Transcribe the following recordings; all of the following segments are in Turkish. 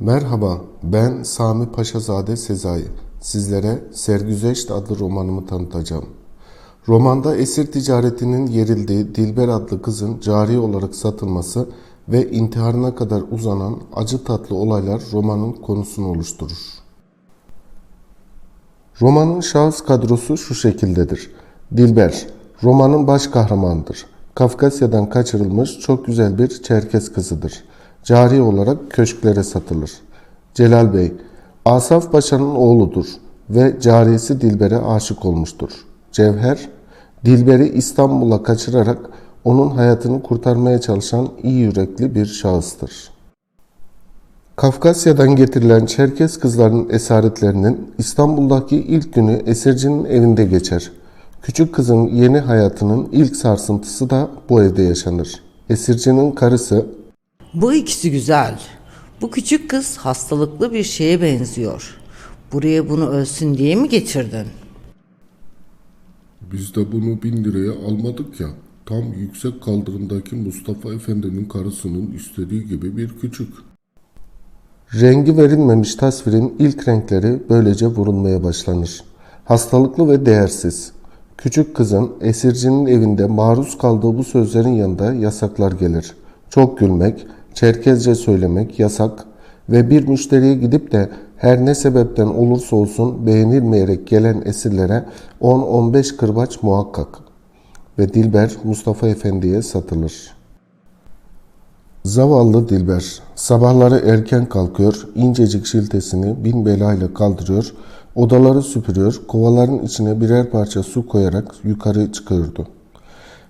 Merhaba, ben Sami Paşazade Sezai. Sizlere Sergüzeşt adlı romanımı tanıtacağım. Romanda esir ticaretinin yerildiği Dilber adlı kızın cari olarak satılması ve intiharına kadar uzanan acı tatlı olaylar romanın konusunu oluşturur. Romanın şahıs kadrosu şu şekildedir. Dilber, romanın baş kahramanıdır. Kafkasya'dan kaçırılmış çok güzel bir Çerkes kızıdır. Cari olarak köşklere satılır. Celal Bey, Asaf Paşa'nın oğludur ve cariyesi Dilber'e aşık olmuştur. Cevher, Dilber'i İstanbul'a kaçırarak onun hayatını kurtarmaya çalışan iyi yürekli bir şahıstır. Kafkasya'dan getirilen Çerkes kızlarının esaretlerinin İstanbul'daki ilk günü esircinin evinde geçer. Küçük kızın yeni hayatının ilk sarsıntısı da bu evde yaşanır. Esircinin karısı Bu ikisi güzel. Bu küçük kız hastalıklı bir şeye benziyor. Buraya bunu ölsün diye mi getirdin? Biz de bunu bin liraya almadık ya. Tam yüksek kaldırımdaki Mustafa Efendi'nin karısının istediği gibi bir küçük. Rengi verilmemiş tasvirin ilk renkleri böylece vurulmaya başlanır. Hastalıklı ve değersiz. Küçük kızın esircinin evinde maruz kaldığı bu sözlerin yanında yasaklar gelir. Çok gülmek, Çerkezce söylemek yasak ve bir müşteriye gidip de her ne sebepten olursa olsun beğenilmeyerek gelen esirlere 10-15 kırbaç muhakkak ve Dilber Mustafa Efendi'ye satılır. Zavallı Dilber sabahları erken kalkıyor, incecik şiltesini bin belayla kaldırıyor, odaları süpürüyor, kovaların içine birer parça su koyarak yukarı çıkıyordu.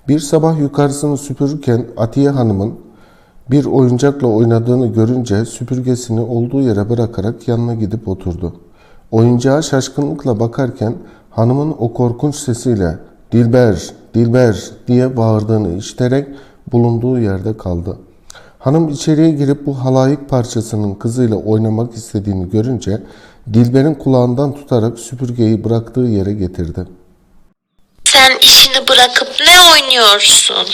Bir sabah yukarısını süpürürken Atiye Hanım'ın bir oyuncakla oynadığını görünce süpürgesini olduğu yere bırakarak yanına gidip oturdu. Oyuncağa şaşkınlıkla bakarken hanımın o korkunç sesiyle Dilber, Dilber diye bağırdığını işiterek bulunduğu yerde kaldı. Hanım içeriye girip bu halayık parçasının kızıyla oynamak istediğini görünce Dilber'in kulağından tutarak süpürgeyi bıraktığı yere getirdi. Sen işini bırakıp ne oynuyorsun?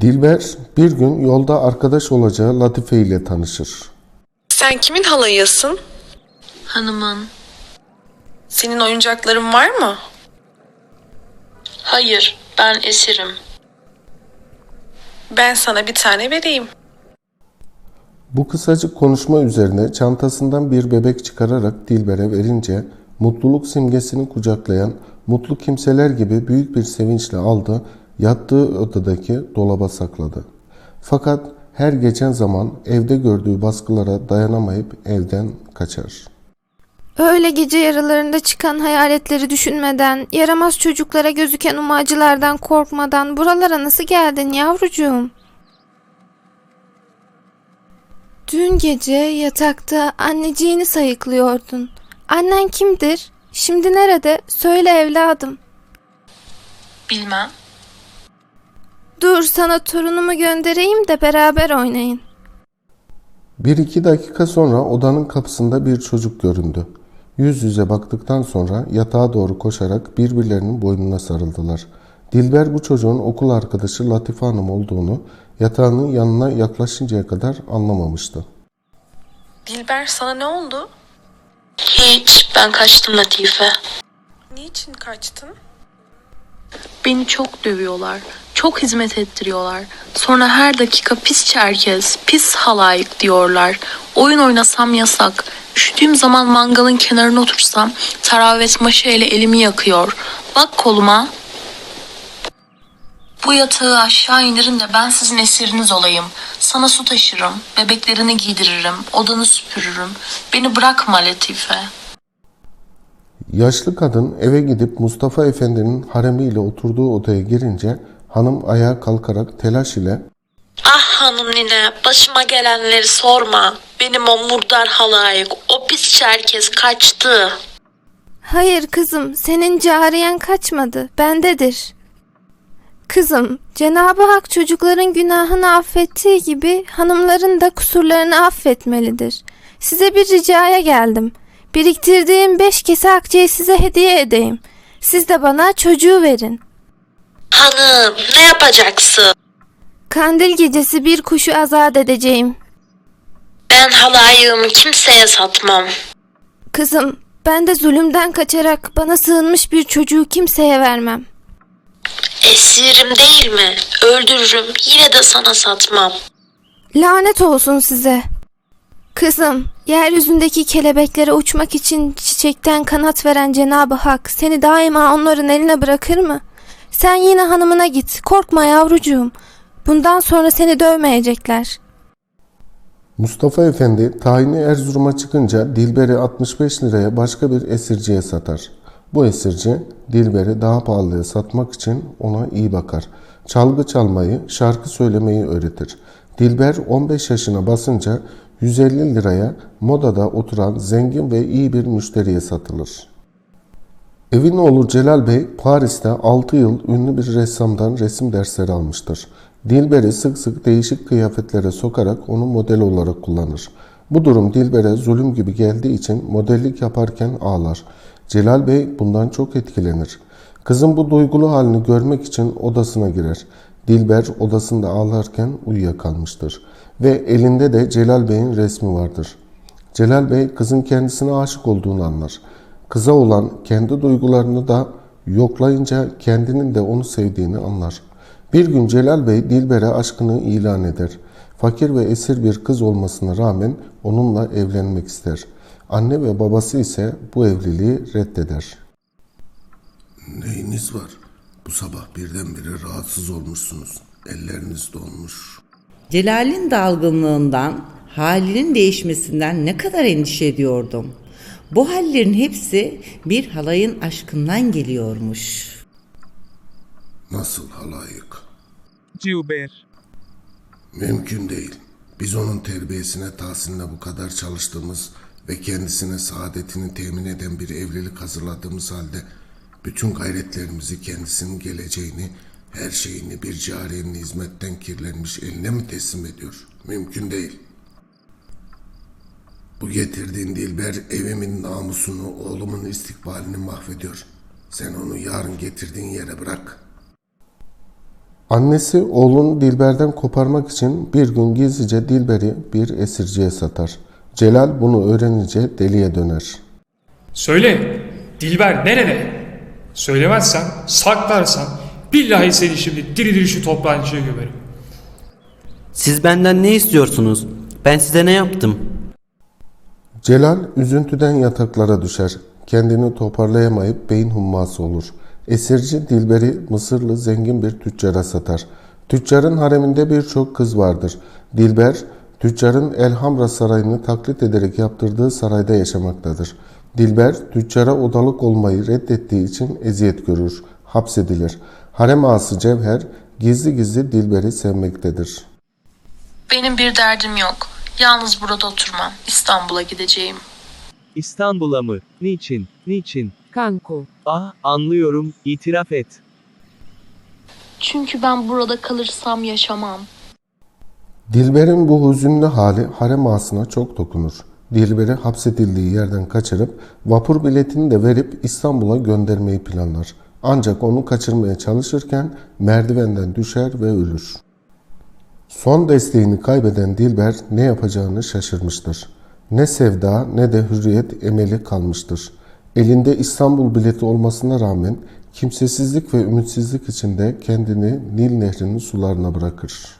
Dilber bir gün yolda arkadaş olacağı Latife ile tanışır. Sen kimin halayısın? Hanımın. Senin oyuncakların var mı? Hayır, ben esirim. Ben sana bir tane vereyim. Bu kısacık konuşma üzerine çantasından bir bebek çıkararak Dilber'e verince mutluluk simgesini kucaklayan mutlu kimseler gibi büyük bir sevinçle aldı, yattığı odadaki dolaba sakladı. Fakat her geçen zaman evde gördüğü baskılara dayanamayıp evden kaçar. Öyle gece yaralarında çıkan hayaletleri düşünmeden, yaramaz çocuklara gözüken umacılardan korkmadan buralara nasıl geldin yavrucuğum? Dün gece yatakta anneciğini sayıklıyordun. Annen kimdir? Şimdi nerede? Söyle evladım. Bilmem. Dur sana torunumu göndereyim de beraber oynayın. Bir iki dakika sonra odanın kapısında bir çocuk göründü. Yüz yüze baktıktan sonra yatağa doğru koşarak birbirlerinin boynuna sarıldılar. Dilber bu çocuğun okul arkadaşı Latife Hanım olduğunu yatağının yanına yaklaşıncaya kadar anlamamıştı. Dilber sana ne oldu? Hiç, ben kaçtım Latife. Niçin kaçtın? Beni çok dövüyorlar. Çok hizmet ettiriyorlar. Sonra her dakika pis çerkez, pis halayık diyorlar. Oyun oynasam yasak. Üşüdüğüm zaman mangalın kenarına otursam taravet maşı ile elimi yakıyor. Bak koluma. Bu yatağı aşağı indirin de ben sizin esiriniz olayım. Sana su taşırım, bebeklerini giydiririm, odanı süpürürüm. Beni bırakma Latife. Yaşlı kadın eve gidip Mustafa Efendi'nin haremiyle oturduğu odaya girince hanım ayağa kalkarak telaş ile Ah hanım nine, başıma gelenleri sorma. Benim o murdar halayık, o pis çerkez kaçtı. Hayır kızım, senin cariyen kaçmadı, bendedir. Kızım, Cenab-ı Hak çocukların günahını affettiği gibi hanımların da kusurlarını affetmelidir. Size bir ricaya geldim. Biriktirdiğim beş kese akçeyi size hediye edeyim. Siz de bana çocuğu verin. Hanım, ne yapacaksın? Kandil gecesi bir kuşu azat edeceğim. Ben halayığımı kimseye satmam. Kızım, ben de zulümden kaçarak bana sığınmış bir çocuğu kimseye vermem. Esirim değil mi? Öldürürüm. Yine de sana satmam. Lanet olsun size. Kızım, yeryüzündeki kelebeklere uçmak için çiçekten kanat veren Cenab-ı Hak seni daima onların eline bırakır mı? Sen yine hanımına git, korkma yavrucuğum. Bundan sonra seni dövmeyecekler. Mustafa Efendi tayini Erzurum'a çıkınca Dilber'i 65 liraya başka bir esirciye satar. Bu esirci Dilber'i daha pahalıya satmak için ona iyi bakar. Çalgı çalmayı, şarkı söylemeyi öğretir. Dilber 15 yaşına basınca 150 liraya modada oturan zengin ve iyi bir müşteriye satılır. Evin oğlu Celal Bey Paris'te 6 yıl ünlü bir ressamdan resim dersleri almıştır. Dilber'i sık sık değişik kıyafetlere sokarak onu model olarak kullanır. Bu durum Dilber'e zulüm gibi geldiği için modellik yaparken ağlar. Celal Bey bundan çok etkilenir. Kızın bu duygulu halini görmek için odasına girer. Dilber odasında ağlarken uyuyakalmıştır. Ve elinde de Celal Bey'in resmi vardır. Celal Bey kızın kendisine aşık olduğunu anlar. Kıza olan kendi duygularını da yoklayınca kendinin de onu sevdiğini anlar. Bir gün Celal Bey Dilber'e aşkını ilan eder. Fakir ve esir bir kız olmasına rağmen onunla evlenmek ister. Anne ve babası ise bu evliliği reddeder. Neyiniz var? Bu sabah birdenbire rahatsız olmuşsunuz. Elleriniz donmuş. Celal'in dalgınlığından, halinin değişmesinden ne kadar endişe ediyordum. Bu hallerin hepsi bir halayın aşkından geliyormuş. Nasıl halayık? Gilber. Mümkün değil. Biz onun terbiyesine, tahsiline bu kadar çalıştığımız ve kendisine saadetini temin eden bir evlilik hazırladığımız halde bütün gayretlerimizi kendisinin geleceğini, her şeyini bir cariyenin hizmetten kirlenmiş eline mi teslim ediyor? Mümkün değil. Bu getirdiğin Dilber evimin namusunu, oğlumun istikbalini mahvediyor. Sen onu yarın getirdiğin yere bırak.'' Annesi oğlunu Dilber'den koparmak için bir gün gizlice Dilber'i bir esirciye satar. Celal bunu öğrenince deliye döner. Söyle. Dilber nerede? Söylemezsen, saklarsan billahi seni şimdi diri diri şu toprağın içine gömerim. Siz benden ne istiyorsunuz? Ben size ne yaptım? Celal üzüntüden yataklara düşer. Kendini toparlayamayıp beyin humması olur. Esirci Dilber'i Mısırlı zengin bir tüccara satar. Tüccarın hareminde birçok kız vardır. Dilber, tüccarın Elhamra sarayını taklit ederek yaptırdığı sarayda yaşamaktadır. Dilber, tüccara odalık olmayı reddettiği için eziyet görür, hapsedilir. Harem ağası Cevher, gizli gizli Dilber'i sevmektedir. Benim bir derdim yok. Yalnız burada oturmam. İstanbul'a gideceğim. İstanbul'a mı? Niçin? Niçin? Kanko. Ah, anlıyorum. İtiraf et. Çünkü ben burada kalırsam yaşamam. Dilber'in bu hüzünlü hali harem ağasına çok dokunur. Dilber'i hapsedildiği yerden kaçırıp vapur biletini de verip İstanbul'a göndermeyi planlar. Ancak onu kaçırmaya çalışırken merdivenden düşer ve ölür. Son desteğini kaybeden Dilber ne yapacağını şaşırmıştır. Ne sevda ne de hürriyet emeli kalmıştır. Elinde İstanbul bileti olmasına rağmen kimsesizlik ve ümitsizlik içinde kendini Nil Nehri'nin sularına bırakır.